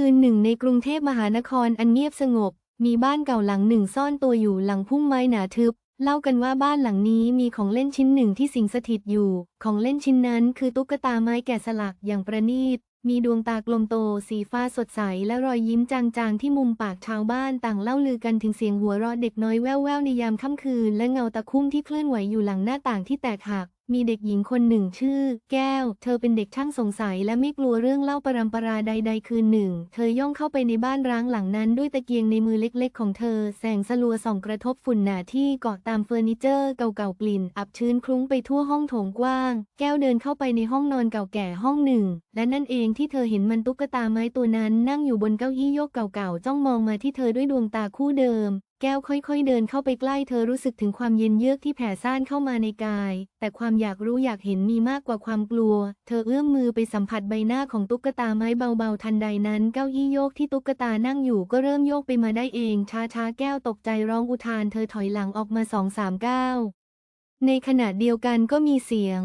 คืนหนึ่งในกรุงเทพมหานครอันเงียบสงบ มีบ้านเก่าหลังหนึ่งซ่อนตัวอยู่หลังพุ่มไม้หนาทึบ เล่ากันว่าบ้านหลังนี้มีของเล่นชิ้นหนึ่งที่สิงสถิตอยู่ ของเล่นชิ้นนั้นคือตุ๊กตาไม้แกะสลักอย่างประณีต มีดวงตากลมโต สีฟ้าสดใส และรอยยิ้มจางๆ ที่มุมปากชาวบ้านต่างเล่าลือกันถึงเสียงหัวเราะเด็กน้อยแว่วๆในยามค่ำคืน และเงาตะคุ่มที่เคลื่อนไหวอยู่หลังหน้าต่างที่แตกหัก มีเด็กหญิงคนหนึ่งชื่อ แก้ว เธอเป็นเด็กช่างสงสัยและไม่กลัวเรื่องเล่าปรำปราใด ๆ คืนหนึ่ง เธอย่องเข้าไปในบ้านร้างหลังนั้นด้วยตะเกียงในมือเล็กๆ ของเธอ แสงสลัวส่องกระทบฝุ่นหนาที่เกาะตามเฟอร์นิเจอร์เก่าๆกลิ่น อับชื้นคลุ้งไปทั่วห้องโถงกว้าง แก้วเดินเข้าไปในห้องนอนเก่าแก่ห้องหนึ่ง และนั่นเองที่เธอเห็นมันตุ๊กตาไม้ตัวนั้น นั่งอยู่บนเก้าอี้โยกเก่าๆจ้องมองมาที่เธอด้วยดวงตาคู่เดิม แก้วค่อย ๆ เดินเข้าไปใกล้เธอรู้สึกถึงความเย็นเยือกที่แผ่ซ่านเข้ามาในกาย แต่ความอยากรู้อยากเห็นมีมากกว่าความกลัว เธอเอื้อมมือไปสัมผัสใบหน้าของตุ๊กตาไม้เบาๆ ทันใดนั้นเก้าอี้โยกที่ตุ๊กตานั่งอยู่ก็เริ่มโยกไปมาได้เอง ช้าๆ แก้วตกใจร้องอุทานเธอถอยหลังออกมาสองสามก้าวในขณะเดียวกันก็มีเสียง